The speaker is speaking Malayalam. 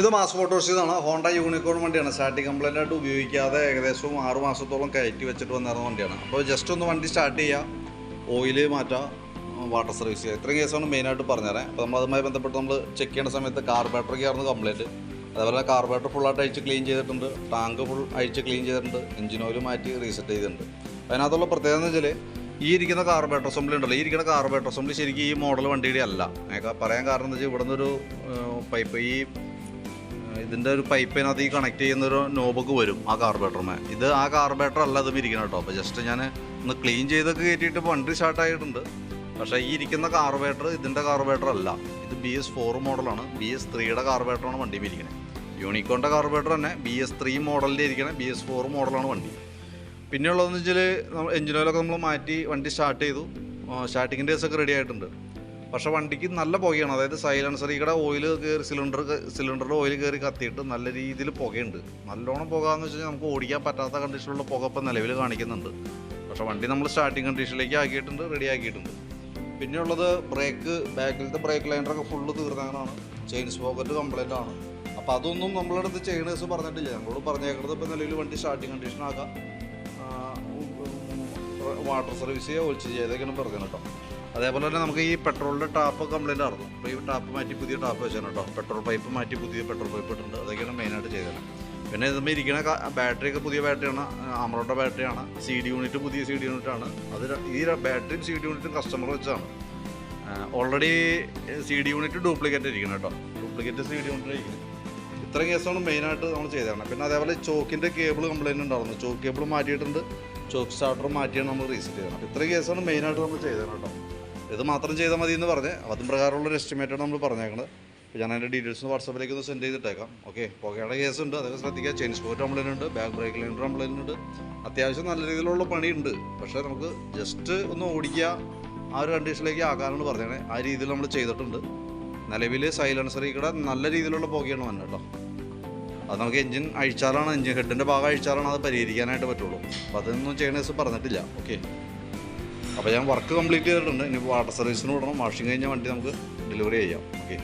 ഇത് മാസ് മോട്ടോഴ്സ് ഇതാണ്. ഹോണ്ട യൂണിക്കോൺ വണ്ടിയാണ്. സ്റ്റാർട്ടിങ് കംപ്ലൈന്റ് ആയിട്ട് ഉപയോഗിക്കാതെ ഏകദേശം ആറ് മാസത്തോളം കയറ്റി വെച്ചിട്ട് വന്നിരുന്ന വണ്ടിയാണ്. അപ്പോൾ ജസ്റ്റ് ഒന്ന് വണ്ടി സ്റ്റാർട്ട് ചെയ്യുക ഓയിൽ മാറ്റുക വാട്ടർ സർവീസ് ചെയ്യുക ഇത്രയും കേസാണ് മെയിനായിട്ട് പറഞ്ഞുതരാം. അപ്പോൾ നമ്മൾ അതുമായി ബന്ധപ്പെട്ട് നമ്മൾ ചെക്ക് ചെയ്യുന്ന സമയത്ത് കാർബേറ്ററൊക്കെ ആയിരുന്നു കംപ്ലൈന്റ് അതേപോലെ കാർബേറ്റർ ഫുള്ളായിട്ട് അഴിച്ച് ക്ലീൻ ചെയ്തിട്ടുണ്ട്. ടാങ്ക് ഫുൾ അഴിച്ച് ക്ലീൻ ചെയ്തിട്ടുണ്ട്. എഞ്ചിൻ ഓയിൽ മാറ്റി റീസെറ്റ് ചെയ്തിട്ടുണ്ട്. അതിനകത്തുള്ള പ്രത്യേകത എന്ന് വെച്ചാൽ ഈ ഇരിക്കുന്ന കാർബേറ്റർ അസംബ്ലി ഉണ്ടല്ലോ. ഈ ഇരിക്കുന്ന കാർബേറ്റർ അസംബ്ലി ശരിക്കും ഈ മോഡൽ വണ്ടിയുടെ അല്ല പറയാൻ കാരണം എന്താ വെച്ചാൽ ഇവിടെ പൈപ്പ് ഈ ഇതിന്റെ ഒരു പൈപ്പിനകത്ത് ഈ കണക്ട് ചെയ്യുന്ന ഒരു നോബൊക്കെ വരും ആ കാർബേറ്ററുമേ ഇത് ആ കാർബേറ്റർ അല്ല അതും ഇരിക്കണം കേട്ടോ. അപ്പോൾ ജസ്റ്റ് ഞാൻ ഒന്ന് ക്ലീൻ ചെയ്തൊക്കെ കയറ്റിയിട്ട് വണ്ടി സ്റ്റാർട്ട് ആയിട്ടുണ്ട്. പക്ഷേ ഈ ഇരിക്കുന്ന കാർബേറ്റർ ഇതിന്റെ കാർബേറ്റർ അല്ല. ഇത് ബി എസ് ഫോർ മോഡലാണ് ബി എസ് ത്രീയുടെ കാർബേറ്ററാണ് വണ്ടി ഇരിക്കുന്നത് യൂണിക്കോണിന്റെ കാർബേറ്റർ തന്നെ. ബി എസ് ത്രീ മോഡലിന്റെ ഇരിക്കണേ. ബി എസ് ഫോർ മോഡലാണ് വണ്ടി. പിന്നെയുള്ളതെന്ന് വെച്ചാൽ നമ്മൾ എഞ്ചിനോയിലൊക്കെ നമ്മൾ മാറ്റി വണ്ടി സ്റ്റാർട്ട് ചെയ്തു. സ്റ്റാർട്ടിങ്ങിന്റെ ഒക്കെ റെഡി ആയിട്ടുണ്ട്. പക്ഷേ വണ്ടിക്ക് നല്ല പുകയാണ് അതായത് സൈലൻസർ ഇവിടെ ഓയിൽ കയറി സിലിണ്ടർ സിലിണ്ടറിൽ ഓയിൽ കയറി കത്തിയിട്ട് നല്ല രീതിയിൽ പുകയുണ്ട് നല്ലോണം പുക എന്ന് വെച്ച് കഴിഞ്ഞാൽ നമുക്ക് ഓടിക്കാൻ പറ്റാത്ത കണ്ടീഷനിലുള്ള പുക ഇപ്പം നിലവിൽ കാണിക്കുന്നുണ്ട് പക്ഷേ വണ്ടി നമ്മൾ സ്റ്റാർട്ടിങ് കണ്ടീഷനിലേക്ക് ആക്കിയിട്ടുണ്ട് റെഡി ആക്കിയിട്ടുണ്ട് പിന്നെയുള്ളത് ബ്രേക്ക് ബാക്കിലത്തെ ബ്രേക്ക് ലൈനറൊക്കെ ഫുള്ള് തീർന്നാണ് ചെയിൻ സ്പോക്കറ്റ് കംപ്ലൈന്റ് ആണ് അപ്പോൾ അതൊന്നും നമ്മളടുത്ത് ചെയ്യണേഴ്സ് പറഞ്ഞിട്ടില്ല നമ്മളോട് പറഞ്ഞേക്കുന്നത് ഇപ്പോൾ നിലവിൽ വണ്ടി സ്റ്റാർട്ടിങ് കണ്ടീഷനാക്കാം വാട്ടർ സർവീസ് ചെയ്യുക ഒഴിച്ച് ചെയ്തൊക്കെയാണ് പറഞ്ഞത് കേട്ടോ അതേപോലെ തന്നെ നമുക്ക് ഈ പെട്രോളിന്റെ ടാപ്പ് കംപ്ലൈന്റ് ആയിരുന്നു. അപ്പോൾ ഈ ടാപ്പ് മാറ്റി പുതിയ ടാപ്പ് വെച്ചാണ് കേട്ടോ പെട്രോൾ പൈപ്പ് മാറ്റി പുതിയ പെട്രോൾ പൈപ്പ് ഇട്ടുണ്ട് അതൊക്കെയാണ് മെയിനായിട്ട് ചെയ്തത്. പിന്നെ ഇതുമ്പോൾ ഇരിക്കുന്ന ബാറ്ററി ഒക്കെ പുതിയ ബാറ്ററിയാണ് അമറോട്ട ബാറ്ററിയാണ് സി ഡി യൂണിറ്റ് പുതിയ സി ഡി യൂണിറ്റാണ് അത് ഈ ബാറ്ററിയും സി ഡി യൂണിറ്റും കസ്റ്റമർ വെച്ചാണ്. Already C D unit duplicate ഇരിക്കണം കേട്ടോ ഡ്യൂപ്ലിക്കേറ്റ് സി ഡി യൂണിറ്റ് ഇരിക്കുന്നത് ഇത്രയും കേസാണ് മെയിനായിട്ട് നമ്മൾ ചെയ്തതാണ്. പിന്നെ അതേപോലെ ചോക്കിന്റെ കേബിൾ കംപ്ലൈന്റ് ഉണ്ടായിരുന്നു. ചോക്ക് കേബിൾ മാറ്റിയിട്ടുണ്ട്. ചോക്ക് സ്റ്റാർട്ടർ മാറ്റിയാണ് നമ്മൾ റീസെറ്റ് ചെയ്തത്. ഇത്ര കേസാണ് മെയിനായിട്ട് നമ്മൾ ചെയ്തത് കേട്ടോ ഇത് മാത്രം ചെയ്താൽ മതി എന്ന് പറഞ്ഞ് അതും പ്രകാരമുള്ള ഒരു എസ്റ്റിമേറ്റാണ് നമ്മൾ പറഞ്ഞേക്കുന്നത് അപ്പോൾ ഞാൻ അതിന്റെ ഡീറ്റെയിൽസ് വാട്സാപ്പിലേക്ക് ഒന്ന് സെൻഡ് ചെയ്തിട്ടേക്കാം. ഓക്കെ പുകയുടെ കേസ് ഉണ്ട് അതൊക്കെ ശ്രദ്ധിക്കുക. ചെയിൻ സ്പോറ്റ് കംപ്ലൈന്റ് ഉണ്ട് ബാക്ക് ബ്രേക്ക് ലൈൻഡർ കംപ്ലൈന്റ് ഉണ്ട്. അത്യാവശ്യം നല്ല രീതിയിലുള്ള പണിയുണ്ട്. പക്ഷേ നമുക്ക് ജസ്റ്റ് ഒന്ന് ഓടിക്കുക ആ ഒരു കണ്ടീഷനിലേക്ക് ആക്കാനാണ് പറഞ്ഞത് ആ രീതിയിൽ നമ്മൾ ചെയ്തിട്ടുണ്ട്. നിലവിൽ സൈലൻസറി കൂടെ നല്ല രീതിയിലുള്ള പുകയാണ് വന്നത് കേട്ടോ. അത് നമുക്ക് എഞ്ചിൻ അഴിച്ചാലാണ് എഞ്ചിൻ ഹെഡിന്റെ ഭാഗം അഴിച്ചാലാണ് അത് പരിഹരിക്കാനായിട്ട് പറ്റുള്ളൂ. അപ്പോൾ അതൊന്നും ചെയ്യണേഴ്സ് പറഞ്ഞിട്ടില്ല. ഓക്കെ അപ്പോൾ ഞാൻ വർക്ക് കംപ്ലീറ്റ് ചെയ്തിട്ടുണ്ട്. ഇനി വാട്ടർ സർവീസിന് വിടണം. വാഷിംഗ് കഴിഞ്ഞ വണ്ടി നമുക്ക് ഡെലിവറി ചെയ്യാം. ഓക്കെ